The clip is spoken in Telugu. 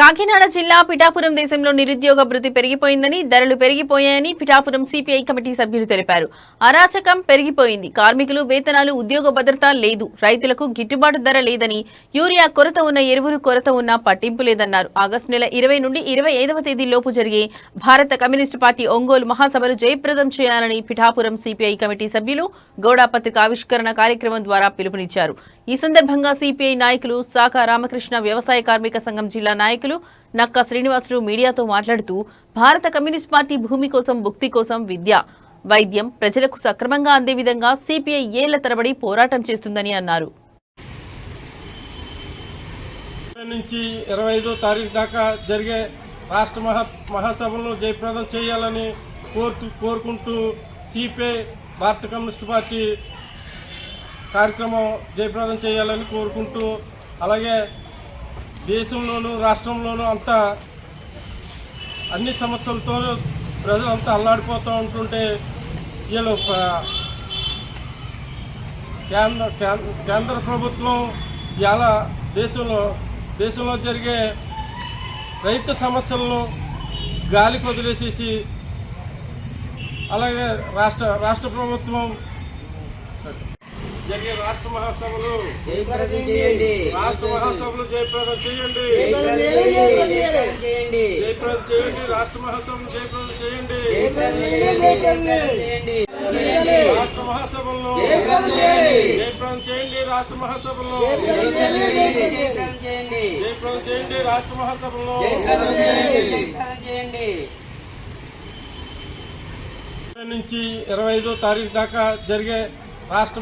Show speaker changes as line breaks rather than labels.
కాకినాడ జిల్లా పిఠాపురం దేశంలో నిరుద్యోగ భృతి పెరిగిపోయిందని ధరలు పెరిగిపోయాయని పిఠాపురం సిపిఐ కమిటీ సభ్యులు తెలిపారు. అరాచకం పెరిగిపోయింది. కార్మికులు వేతనాలు ఉద్యోగ భద్రత లేదు. రైతులకు గిట్టుబాటు ధర లేదని యూరియా కొరత ఉన్న ఎరువులు కొరత ఉన్నా పట్టింపు లేదన్నారు. ఆగస్టు నెల ఇరవై నుండి ఇరవై ఐదవ తేదీలోపు జరిగే భారత కమ్యూనిస్టు పార్టీ ఒంగోలు మహాసభలు జయప్రదం చేయాలని పిఠాపురం సిపిఐ కమిటీ సభ్యులు గౌడ పత్రిక ఆవిష్కరణ కార్యక్రమం ద్వారా పిలుపునిచ్చారు. ఈ సందర్భంగా సిపిఐ నాయకులు శాఖ రామకృష్ణ వ్యవసాయ కార్మిక సంఘం జిల్లా నాయకులు నక్క శ్రీనివాసులు మీడియాతో మాట్లాడుతూ భారత కమ్యూనిస్ట్ పార్టీ భూమి కోసం భుక్తి కోసం విద్య వైద్యం ప్రజలకు సక్రమంగా అందే విధంగా సిపిఐ ఏళ్ళ తరబడి పోరాటం చేస్తుందని అన్నారు.
నుంచి ఇరవై ఐదో తారీఖు దాకా జరిగే రాష్ట్ర మహా మహాసభలను జయప్రదం చేయాలని కోరుతూ కోరుకుంటూ సిపిఐ భారత కమ్యూనిస్ట్ పార్టీ కార్యక్రమం జయప్రదం చేయాలని కోరుకుంటూ అలాగే దేశంలోనూ రాష్ట్రంలోనూ అంతా అన్ని సమస్యలతో ప్రజలంతా అల్లాడిపోతూ ఉంటుంటే వీళ్ళు కేంద్ర కేంద్ర- కేంద్ర ప్రభుత్వం ఇలా దేశంలో దేశంలో జరిగే రైతు సమస్యలను గాలికి వదిలేసేసి అలాగే రాష్ట్ర రాష్ట్ర ప్రభుత్వం జరిగే రాష్ట్ర మహాసభలు
జయప్రదం చేయండి
రాష్ట్ర మహాసభలు జయప్రదం చేయండి
జయప్రదం చేయండి
రాష్ట్ర మహాసభలు జయప్రదం చేయండి
చేయండి
రాష్ట్ర మహాసభలను
జయప్రదం చేయండి
రాష్ట్ర మహాసభలను జయప్రదం చేయండి రాష్ట్ర మహాసభలను
జయప్రదం చేయండి చేయండి
ఇరవై నుంచి ఇరవై ఐదో తారీఖు దాకా జరిగే రాష్ట్ర